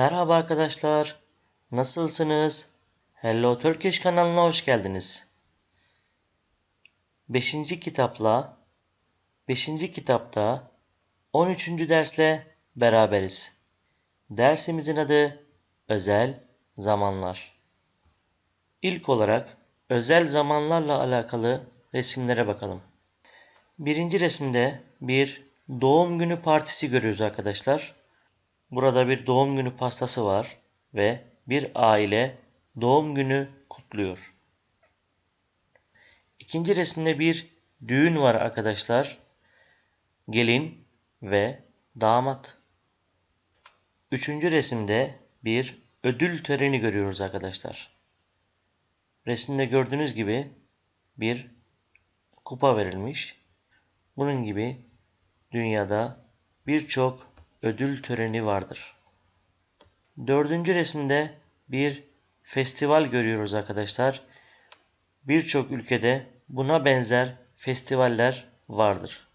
Merhaba arkadaşlar. Nasılsınız? Hello Turkish kanalına hoş geldiniz. 5. kitapla 5. kitapta 13. dersle beraberiz. Dersimizin adı özel zamanlar. İlk olarak özel zamanlarla alakalı resimlere bakalım. Birinci resimde bir doğum günü partisi görüyoruz arkadaşlar. Burada bir doğum günü pastası var ve bir aile doğum günü kutluyor. İkinci resimde bir düğün var arkadaşlar. Gelin ve damat. Üçüncü resimde bir ödül töreni görüyoruz arkadaşlar. Resimde gördüğünüz gibi bir kupa verilmiş. Bunun gibi dünyada birçok ödül töreni vardır. Dördüncü resimde bir festival görüyoruz arkadaşlar. Birçok ülkede buna benzer festivaller vardır.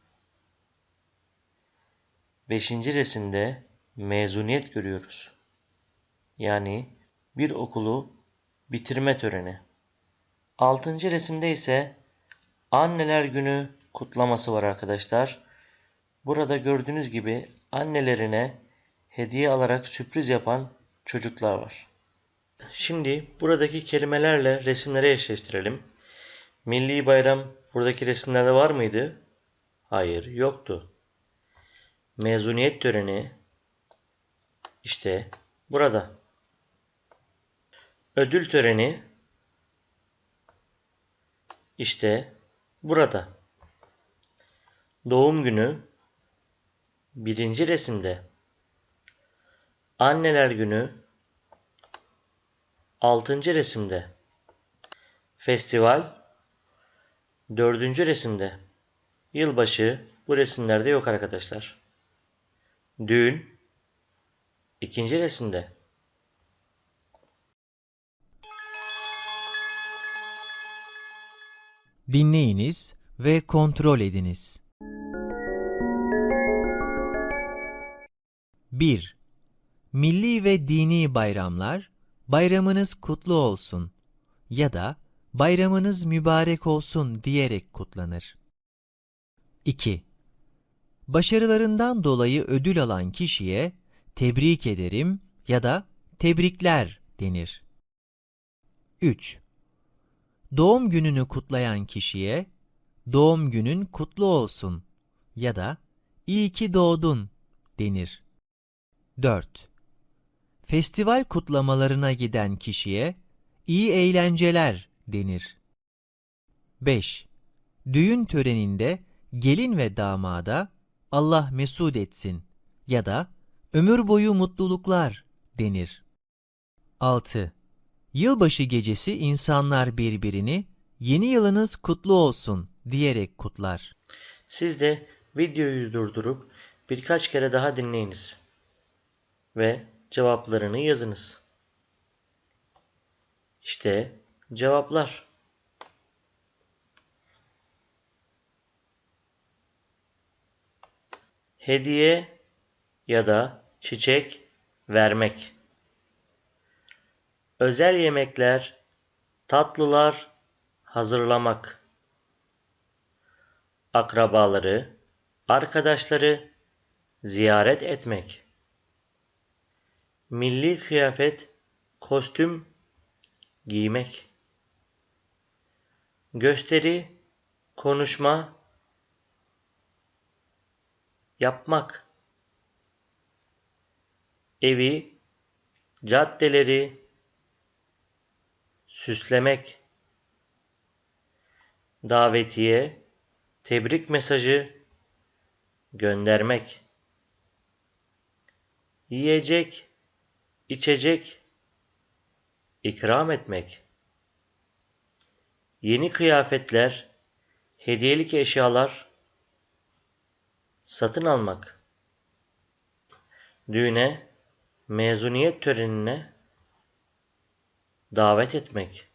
Beşinci resimde mezuniyet görüyoruz. Yani bir okulu bitirme töreni. Altıncı resimde ise anneler günü kutlaması var arkadaşlar. Burada gördüğünüz gibi annelerine hediye alarak sürpriz yapan çocuklar var. Şimdi buradaki kelimelerle resimleri eşleştirelim. Milli bayram buradaki resimlerde var mıydı? Hayır, yoktu. Mezuniyet töreni işte burada. Ödül töreni işte burada. Doğum günü birinci resimde. Anneler günü altıncı resimde. Festival dördüncü resimde. Yılbaşı bu resimlerde yok arkadaşlar. Düğün ikinci resimde. Dinleyiniz ve kontrol ediniz. 1. Milli ve dini bayramlar, bayramınız kutlu olsun ya da bayramınız mübarek olsun diyerek kutlanır. 2. Başarılarından dolayı ödül alan kişiye tebrik ederim ya da tebrikler denir. 3. Doğum gününü kutlayan kişiye doğum günün kutlu olsun ya da iyi ki doğdun denir. 4. Festival kutlamalarına giden kişiye iyi eğlenceler denir. 5. Düğün töreninde gelin ve damada Allah mesut etsin ya da ömür boyu mutluluklar denir. 6. Yılbaşı gecesi insanlar birbirini yeni yılınız kutlu olsun diyerek kutlar. Siz de videoyu durdurup birkaç kere daha dinleyiniz ve cevaplarını yazınız. İşte cevaplar. Hediye ya da çiçek vermek. Özel yemekler, tatlılar hazırlamak. Akrabaları, arkadaşları ziyaret etmek. Milli kıyafet, kostüm giymek. Gösteri, konuşma yapmak. Evi, caddeleri süslemek. Davetiye, tebrik mesajı göndermek. Yiyecek, içecek ikram etmek. Yeni kıyafetler, hediyelik eşyalar satın almak. Düğüne, mezuniyet törenine davet etmek.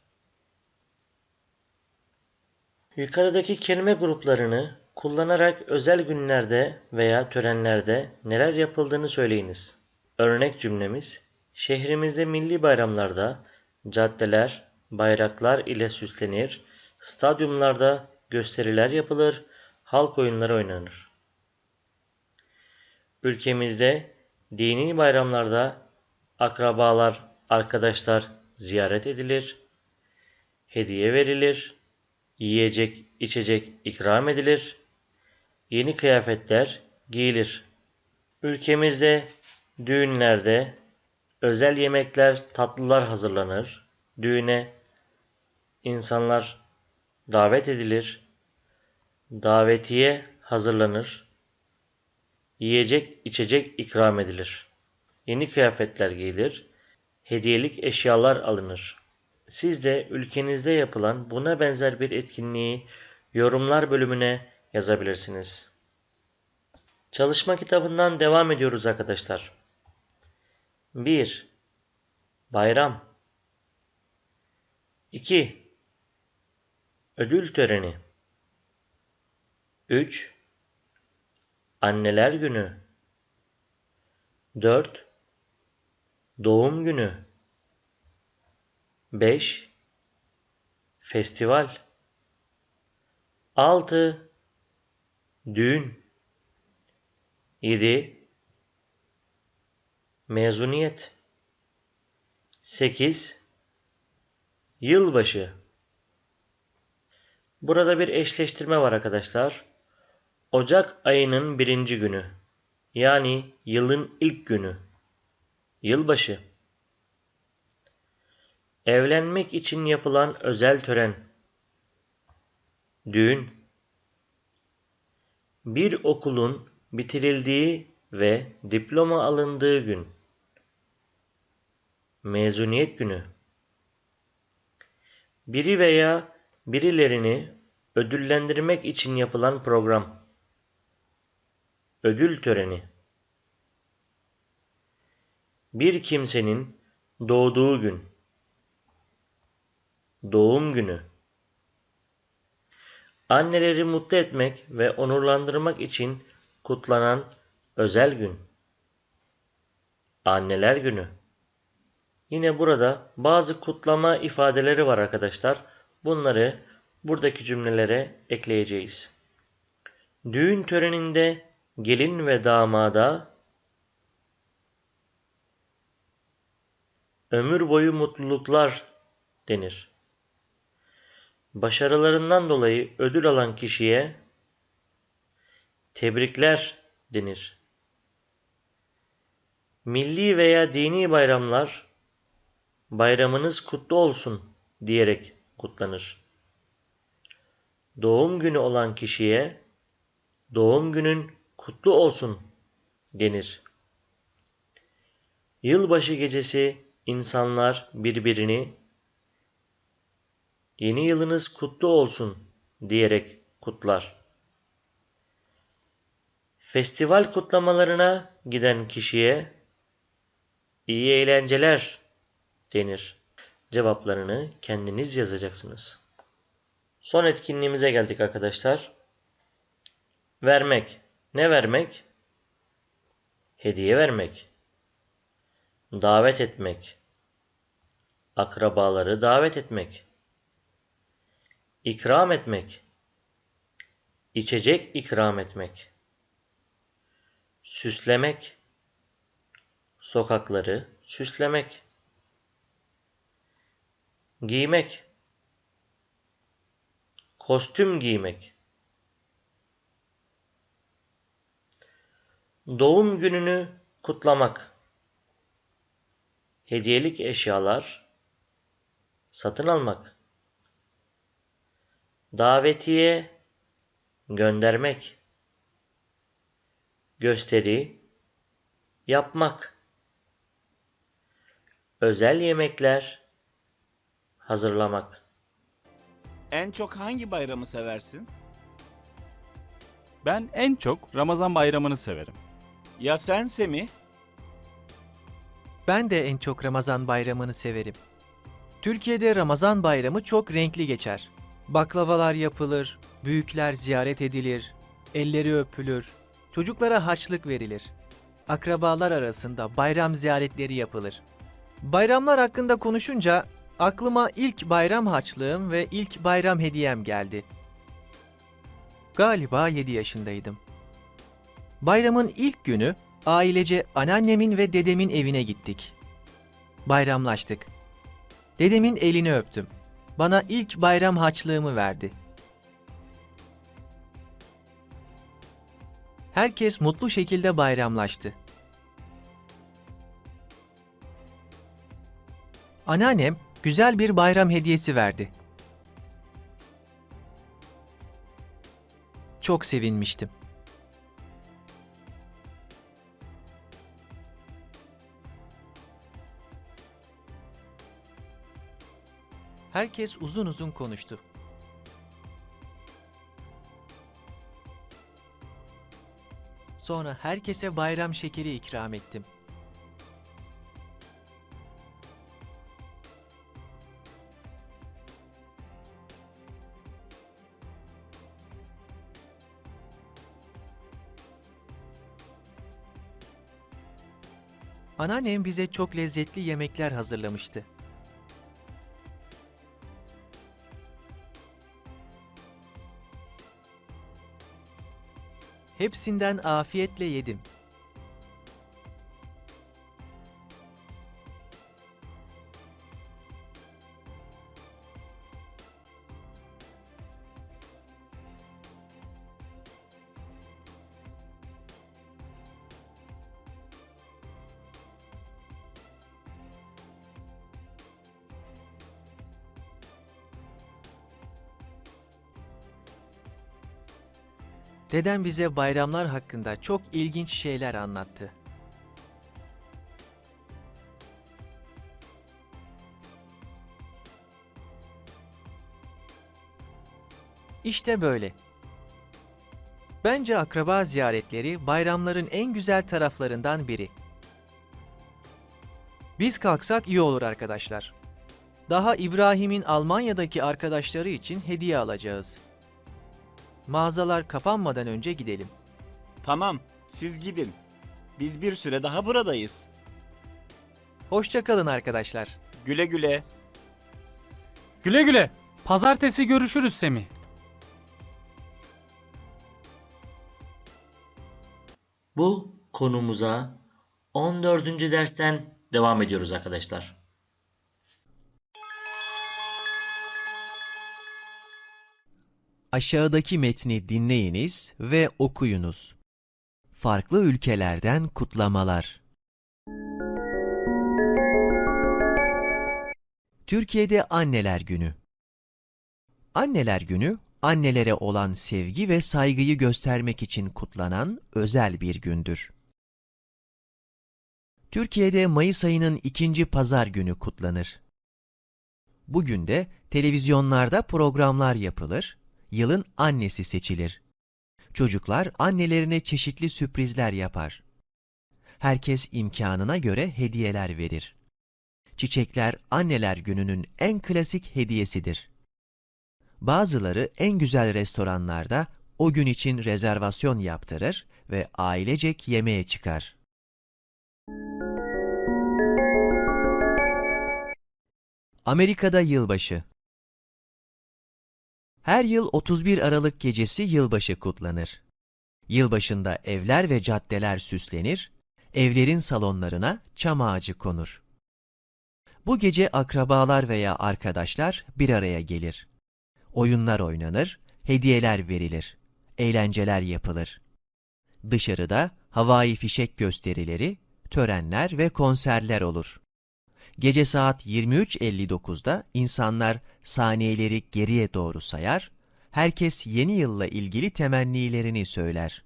Yukarıdaki kelime gruplarını kullanarak özel günlerde veya törenlerde neler yapıldığını söyleyiniz. Örnek cümlemiz Şehrimizde milli bayramlarda caddeler bayraklar ile süslenir, stadyumlarda gösteriler yapılır, halk oyunları oynanır. Ülkemizde dini bayramlarda akrabalar, arkadaşlar ziyaret edilir, hediye verilir, yiyecek, içecek ikram edilir, yeni kıyafetler giyilir. Ülkemizde düğünlerde özel yemekler, tatlılar hazırlanır. Düğüne insanlar davet edilir. Davetiye hazırlanır. Yiyecek, içecek ikram edilir. Yeni kıyafetler giyilir. Hediyelik eşyalar alınır. Siz de ülkenizde yapılan buna benzer bir etkinliği yorumlar bölümüne yazabilirsiniz. Çalışma kitabından devam ediyoruz arkadaşlar. 1. Bayram 2. Ödül töreni 3. Anneler günü 4. Doğum günü 5. Festival 6. Düğün 7. Mezuniyet 8. Yılbaşı Burada bir eşleştirme var arkadaşlar. Ocak ayının birinci günü. Yani yılın ilk günü. Yılbaşı. Evlenmek için yapılan özel tören. Düğün. Bir okulun bitirildiği ve diploma alındığı gün. Mezuniyet günü. Biri veya birilerini ödüllendirmek için yapılan program. Ödül töreni. Bir kimsenin doğduğu gün. Doğum günü. Anneleri mutlu etmek ve onurlandırmak için kutlanan özel gün. Anneler günü. Yine burada bazı kutlama ifadeleri var arkadaşlar. Bunları buradaki cümlelere ekleyeceğiz. Düğün töreninde gelin ve damada ömür boyu mutluluklar denir. Başarılarından dolayı ödül alan kişiye tebrikler denir. Milli veya dini bayramlar bayramınız kutlu olsun diyerek kutlanır. Doğum günü olan kişiye doğum günün kutlu olsun denir. Yılbaşı gecesi insanlar birbirini yeni yılınız kutlu olsun diyerek kutlar. Festival kutlamalarına giden kişiye iyi eğlenceler denir. Cevaplarını kendiniz yazacaksınız. Son etkinliğimize geldik arkadaşlar. Vermek. Ne vermek? Hediye vermek. Davet etmek. Akrabaları davet etmek. İkram etmek. İçecek ikram etmek. Süslemek. Sokakları süslemek. Giymek. Kostüm giymek. Doğum gününü kutlamak. Hediyelik eşyalar satın almak. Davetiye göndermek. Gösteri yapmak. Özel yemekler hazırlamak. En çok hangi bayramı seversin? Ben en çok Ramazan bayramını severim. Ya sen Semih? Ben de en çok Ramazan bayramını severim. Türkiye'de Ramazan bayramı çok renkli geçer. Baklavalar yapılır, büyükler ziyaret edilir, elleri öpülür, çocuklara harçlık verilir. Akrabalar arasında bayram ziyaretleri yapılır. Bayramlar hakkında konuşunca aklıma ilk bayram harçlığım ve ilk bayram hediyem geldi. Galiba 7 yaşındaydım. Bayramın ilk günü ailece anneannemin ve dedemin evine gittik. Bayramlaştık. Dedemin elini öptüm. Bana ilk bayram harçlığımı verdi. Herkes mutlu şekilde bayramlaştı. Anneannem güzel bir bayram hediyesi verdi. Çok sevinmiştim. Herkes uzun uzun konuştu. Sonra herkese bayram şekeri ikram ettim. Anneannem bize çok lezzetli yemekler hazırlamıştı. Hepsinden afiyetle yedim. Dedem bize bayramlar hakkında çok ilginç şeyler anlattı. İşte böyle. Bence akraba ziyaretleri bayramların en güzel taraflarından biri. Biz kalksak iyi olur arkadaşlar. Daha İbrahim'in Almanya'daki arkadaşları için hediye alacağız. Mağazalar kapanmadan önce gidelim. Tamam, siz gidin. Biz bir süre daha buradayız. Hoşça kalın arkadaşlar. Güle güle. Güle güle. Pazartesi görüşürüz Semih. Bu konumuza 14. dersten devam ediyoruz arkadaşlar. Aşağıdaki metni dinleyiniz ve okuyunuz. Farklı ülkelerden kutlamalar. Türkiye'de Anneler Günü. Anneler Günü, annelere olan sevgi ve saygıyı göstermek için kutlanan özel bir gündür. Türkiye'de Mayıs ayının ikinci pazar günü kutlanır. Bugün de televizyonlarda programlar yapılır, yılın annesi seçilir. Çocuklar annelerine çeşitli sürprizler yapar. Herkes imkanına göre hediyeler verir. Çiçekler anneler gününün en klasik hediyesidir. Bazıları en güzel restoranlarda o gün için rezervasyon yaptırır ve ailecek yemeğe çıkar. Amerika'da yılbaşı her yıl 31 Aralık gecesi yılbaşı kutlanır. Yılbaşında evler ve caddeler süslenir, evlerin salonlarına çam ağacı konur. Bu gece akrabalar veya arkadaşlar bir araya gelir. Oyunlar oynanır, hediyeler verilir, eğlenceler yapılır. Dışarıda havai fişek gösterileri, törenler ve konserler olur. Gece saat 23.59'da insanlar saniyeleri geriye doğru sayar, herkes yeni yılla ilgili temennilerini söyler.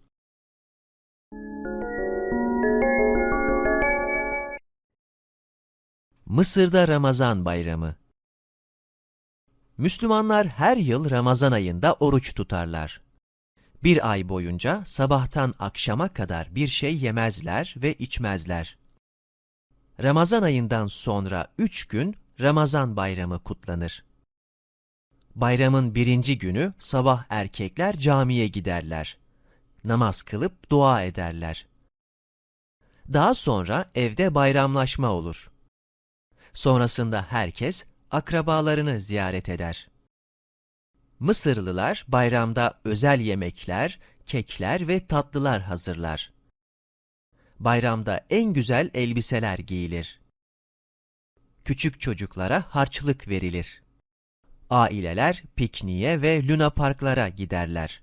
Mısır'da Ramazan Bayramı Müslümanlar her yıl Ramazan ayında oruç tutarlar. Bir ay boyunca sabahtan akşama kadar bir şey yemezler ve içmezler. Ramazan ayından sonra üç gün Ramazan bayramı kutlanır. Bayramın birinci günü sabah erkekler camiye giderler. Namaz kılıp dua ederler. Daha sonra evde bayramlaşma olur. Sonrasında herkes akrabalarını ziyaret eder. Mısırlılar bayramda özel yemekler, kekler ve tatlılar hazırlar. Bayramda en güzel elbiseler giyilir. Küçük çocuklara harçlık verilir. Aileler pikniğe ve luna parklara giderler.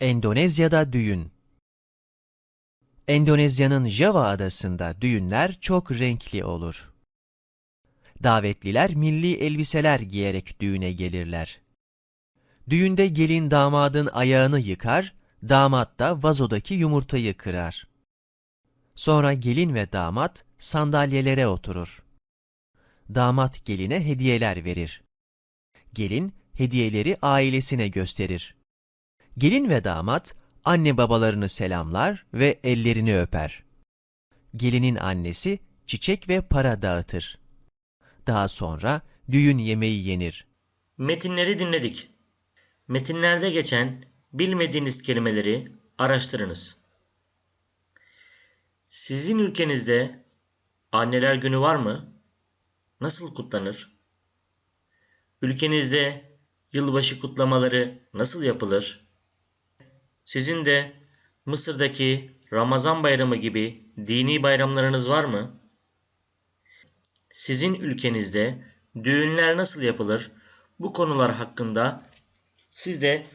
Endonezya'da düğün Endonezya'nın Java adasında düğünler çok renkli olur. Davetliler milli elbiseler giyerek düğüne gelirler. Düğünde gelin damadın ayağını yıkar, damat da vazodaki yumurtayı kırar. Sonra gelin ve damat sandalyelere oturur. Damat geline hediyeler verir. Gelin hediyeleri ailesine gösterir. Gelin ve damat anne babalarını selamlar ve ellerini öper. Gelinin annesi çiçek ve para dağıtır. Daha sonra düğün yemeği yenir. Metinleri dinledik. Metinlerde geçen bilmediğiniz kelimeleri araştırınız. Sizin ülkenizde Anneler Günü var mı? Nasıl kutlanır? Ülkenizde yılbaşı kutlamaları nasıl yapılır? Sizin de Mısır'daki Ramazan Bayramı gibi dini bayramlarınız var mı? Sizin ülkenizde düğünler nasıl yapılır? Bu konular hakkında siz de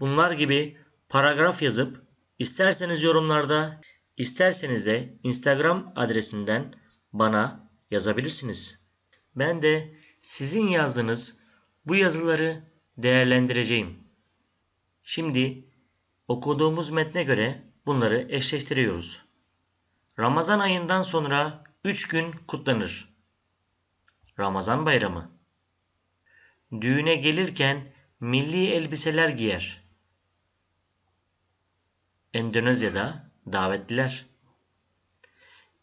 bunlar gibi paragraf yazıp isterseniz yorumlarda isterseniz de Instagram adresinden bana yazabilirsiniz. Ben de sizin yazdığınız bu yazıları değerlendireceğim. Şimdi okuduğumuz metne göre bunları eşleştiriyoruz. Ramazan ayından sonra 3 gün kutlanır. Ramazan bayramı. Düğüne gelirken milli elbiseler giyer. Endonezya'da davetliler.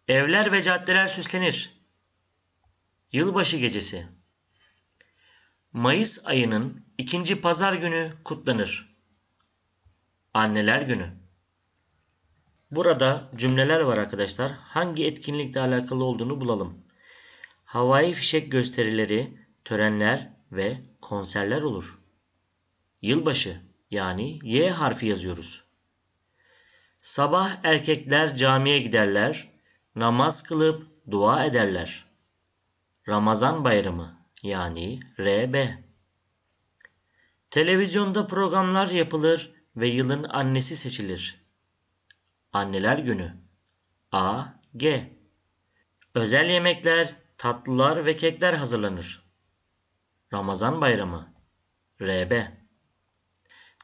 Evler ve caddeler süslenir. Yılbaşı gecesi. Mayıs ayının ikinci pazar günü kutlanır. Anneler günü. Burada cümleler var arkadaşlar. Hangi etkinlikle alakalı olduğunu bulalım. Havai fişek gösterileri, törenler ve konserler olur. Yılbaşı yani Y harfi yazıyoruz. Sabah erkekler camiye giderler, namaz kılıp dua ederler. Ramazan bayramı yani RB. Televizyonda programlar yapılır ve yılın annesi seçilir. Anneler günü A, G. Özel yemekler, tatlılar ve kekler hazırlanır. Ramazan bayramı RB.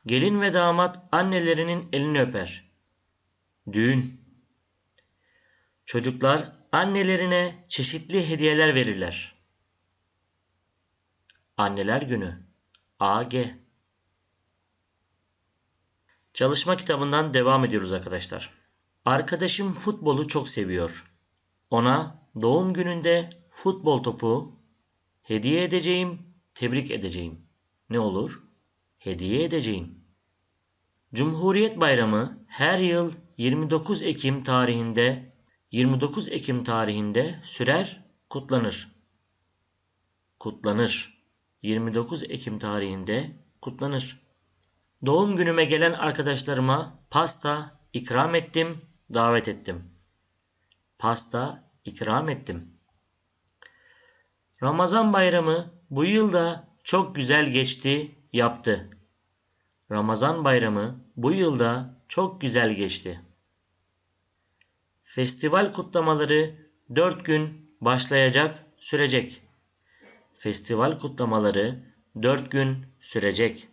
Gelin ve damat annelerinin elini öper. Düğün. Çocuklar annelerine çeşitli hediyeler verirler. Anneler Günü AG Çalışma kitabından devam ediyoruz arkadaşlar. Arkadaşım futbolu çok seviyor. Ona doğum gününde futbol topu hediye edeceğim, tebrik edeceğim. Ne olur? Hediye edeceğim. Cumhuriyet Bayramı her yıl 29 Ekim tarihinde 29 Ekim tarihinde sürer, kutlanır. Kutlanır. 29 Ekim tarihinde kutlanır. Doğum günüme gelen arkadaşlarıma pasta ikram ettim, davet ettim. Pasta ikram ettim. Ramazan bayramı bu yıl da çok güzel geçti, yaptı. Ramazan bayramı bu yılda çok güzel geçti. Festival kutlamaları 4 gün başlayacak, sürecek. Festival kutlamaları 4 gün sürecek.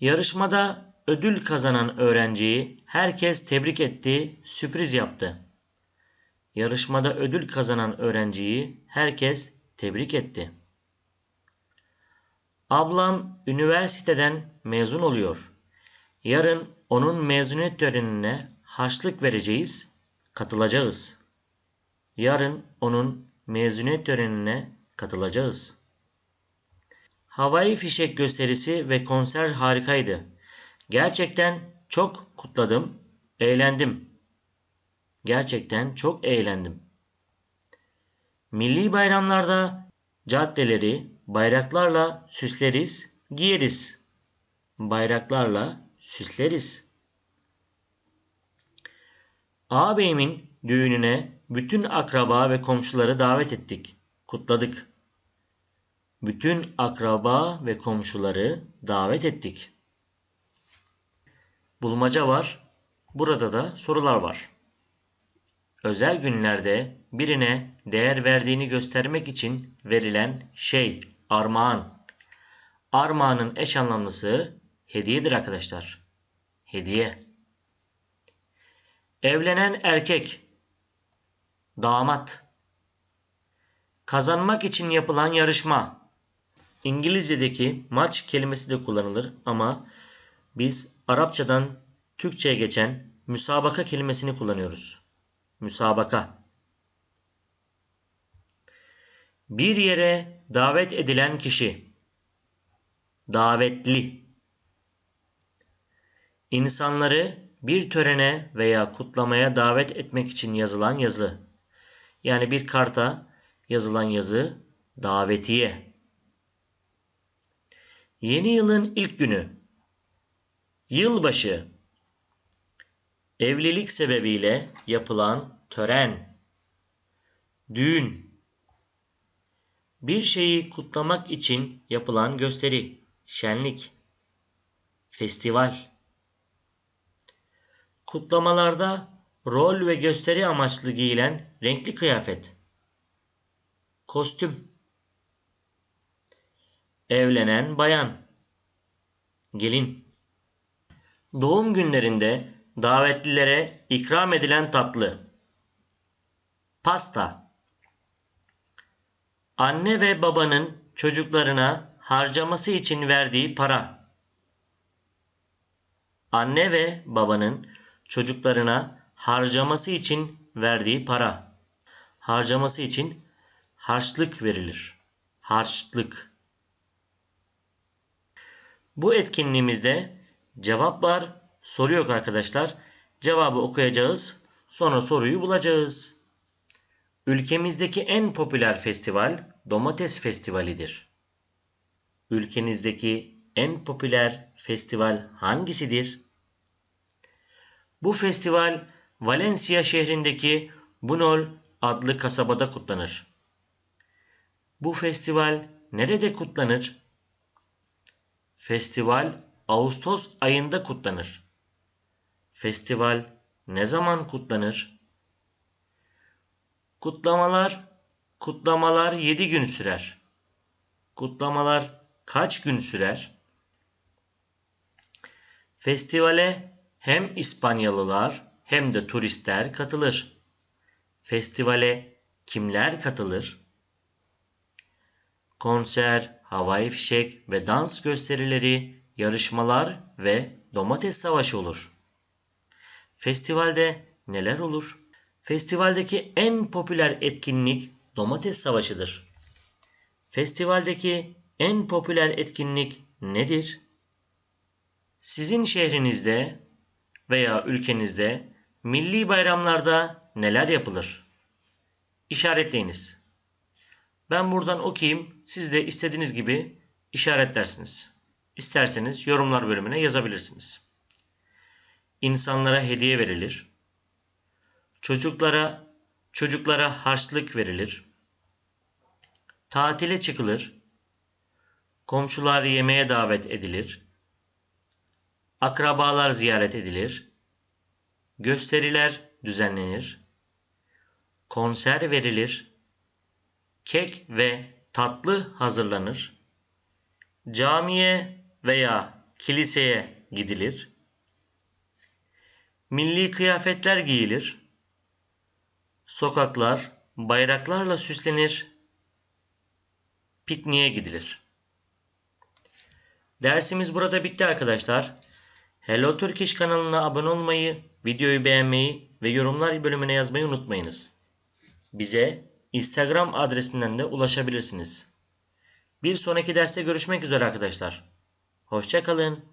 Yarışmada ödül kazanan öğrenciyi herkes tebrik etti, sürpriz yaptı. Yarışmada ödül kazanan öğrenciyi herkes tebrik etti. Ablam üniversiteden mezun oluyor. Yarın onun mezuniyet törenine harçlık vereceğiz, katılacağız. Yarın onun mezuniyet törenine katılacağız. Havai fişek gösterisi ve konser harikaydı. Gerçekten Çok kutladım, eğlendim. Gerçekten çok eğlendim. Milli bayramlarda caddeleri bayraklarla süsleriz, giyeriz. Bayraklarla süsleriz. Ağabeyimin düğününe bütün akraba ve komşuları davet ettik. Kutladık. Bütün akraba ve komşuları davet ettik. Bulmaca var. Burada da sorular var. Özel günlerde birine değer verdiğini göstermek için verilen şey, armağan. Armağanın eş anlamlısı hediyedir arkadaşlar. Hediye. Evlenen erkek, damat. Kazanmak için yapılan yarışma. İngilizce'deki maç kelimesi de kullanılır ama biz Arapçadan Türkçe'ye geçen müsabaka kelimesini kullanıyoruz. Müsabaka. Bir yere davet edilen kişi. Davetli. İnsanları bir törene veya kutlamaya davet etmek için yazılan yazı. Yani bir karta yazılan yazı davetiye. Yeni yılın ilk günü. Yılbaşı. Evlilik sebebiyle yapılan tören. Düğün. Bir şeyi kutlamak için yapılan gösteri, şenlik, festival. Kutlamalarda rol ve gösteri amaçlı giyilen renkli kıyafet. Kostüm. Evlenen bayan. Gelin. Doğum günlerinde davetlilere ikram edilen tatlı. Pasta. Anne ve babanın çocuklarına harcaması için verdiği para. Anne ve babanın çocuklarına harcaması için verdiği para. Harcaması için harçlık verilir. Harçlık. Bu etkinliğimizde cevap var, soru yok arkadaşlar. Cevabı okuyacağız, sonra soruyu bulacağız. Ülkemizdeki en popüler festival Domates Festivali'dir. Ülkenizdeki en popüler festival hangisidir? Bu festival Valencia şehrindeki Bunol adlı kasabada kutlanır. Bu festival nerede kutlanır? Festival Ağustos ayında kutlanır. Festival ne zaman kutlanır? Kutlamalar kutlamalar 7 gün sürer. Kutlamalar kaç gün sürer? Festivale hem İspanyalılar hem de turistler katılır. Festivale kimler katılır? Konser, havai fişek ve dans gösterileri, yarışmalar ve domates savaşı olur. Festivalde neler olur? Festivaldeki en popüler etkinlik domates savaşıdır. Festivaldeki en popüler etkinlik nedir? Sizin şehrinizde veya ülkenizde milli bayramlarda neler yapılır? İşaretleyiniz. Ben buradan okuyayım. Siz de istediğiniz gibi işaretlersiniz. İsterseniz yorumlar bölümüne yazabilirsiniz. İnsanlara hediye verilir. Çocuklara çocuklara harçlık verilir. Tatile çıkılır. Komşular yemeğe davet edilir. Akrabalar ziyaret edilir. Gösteriler düzenlenir. Konser verilir. Kek ve tatlı hazırlanır. Camiye veya kiliseye gidilir. Milli kıyafetler giyilir. Sokaklar bayraklarla süslenir. Pikniğe gidilir. Dersimiz burada bitti arkadaşlar. Hello Turkish kanalına abone olmayı, videoyu beğenmeyi ve yorumlar bölümüne yazmayı unutmayınız. Bize Instagram adresinden de ulaşabilirsiniz. Bir sonraki derste görüşmek üzere arkadaşlar. Hoşçakalın.